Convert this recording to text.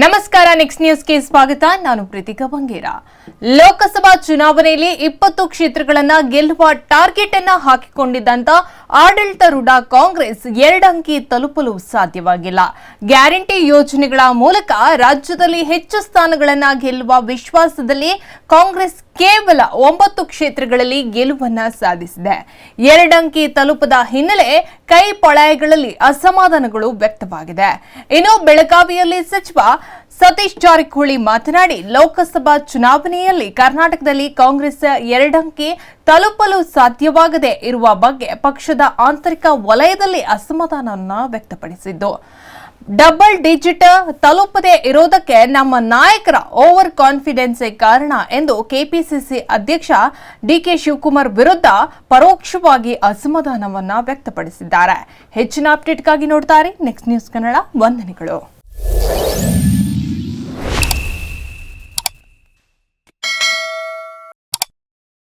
ನಮಸ್ಕಾರ ನೆಕ್ಸ್ಟ್ ನ್ಯೂಸ್ಗೆ ಸ್ವಾಗತ. ನಾನು ಪ್ರತಿಕಾ ಬಂಗೇರ. ಲೋಕಸಭಾ ಚುನಾವಣೆಯಲ್ಲಿ ಇಪ್ಪತ್ತು ಕ್ಷೇತ್ರಗಳನ್ನ ಗೆಲ್ಲುವ ಟಾರ್ಗೆಟ್ ಅನ್ನ ಹಾಕಿಕೊಂಡಿದ್ದಂತ ಆಡಳಿತಾರೂಢ ಕಾಂಗ್ರೆಸ್ ಎರಡಂಕಿ ತಲುಪಲು ಸಾಧ್ಯವಾಗಿಲ್ಲ. ಗ್ಯಾರಂಟಿ ಯೋಜನೆಗಳ ಮೂಲಕ ರಾಜ್ಯದಲ್ಲಿ ಹೆಚ್ಚು ಸ್ಥಾನಗಳನ್ನ ಗೆಲ್ಲುವ ವಿಶ್ವಾಸದಲ್ಲಿ ಕಾಂಗ್ರೆಸ್ ಕೇವಲ ಒಂಬತ್ತು ಕ್ಷೇತ್ರಗಳಲ್ಲಿ ಗೆಲುವನ್ನ ಸಾಧಿಸಿದೆ. ಎರಡಂಕಿ ತಲುಪದ ಹಿನ್ನೆಲೆ ಕೈ ಪಳಾಯಗಳಲ್ಲಿ ಅಸಮಾಧಾನಗಳು ವ್ಯಕ್ತವಾಗಿದೆ. ಇನ್ನು ಬೆಳಗಾವಿಯಲ್ಲಿ ಸಚಿವ ಸತೀಶ್ ಜಾರಕಿಹೊಳಿ ಮಾತನಾಡಿ, ಲೋಕಸಭಾ ಚುನಾವಣೆಯಲ್ಲಿ ಕರ್ನಾಟಕದಲ್ಲಿ ಕಾಂಗ್ರೆಸ್ ಎರಡಂಕಿ ತಲುಪಲು ಸಾಧ್ಯವಾಗದೆ ಇರುವ ಬಗ್ಗೆ ಪಕ್ಷದ ಆಂತರಿಕ ವಲಯದಲ್ಲಿ ಅಸಮಾಧಾನವನ್ನು ವ್ಯಕ್ತಪಡಿಸಿದ್ದು. ಡಬಲ್ ಡಿಜಿಟ್ ತಲುಪದೇ ಇರೋದಕ್ಕೆ ನಮ್ಮ ನಾಯಕರ ಓವರ್ ಕಾನ್ಫಿಡೆನ್ಸ್ ಕಾರಣ ಎಂದು ಕೆಪಿಸಿಸಿ ಅಧ್ಯಕ್ಷ ಡಿಕೆ ಶಿವಕುಮಾರ್ ವಿರುದ್ಧ ಪರೋಕ್ಷವಾಗಿ ಅಸಮಾಧಾನವನ್ನ ವ್ಯಕ್ತಪಡಿಸಿದ್ದಾರೆ. ಹೆಚ್ಚಿನ ಅಪ್ಡೇಟ್ಗಾಗಿ ನೋಡ್ತಾರೆ ನೆಕ್ಸ್ಟ್ ನ್ಯೂಸ್ ಕನ್ನಡ ವಂದನೆಗಳು.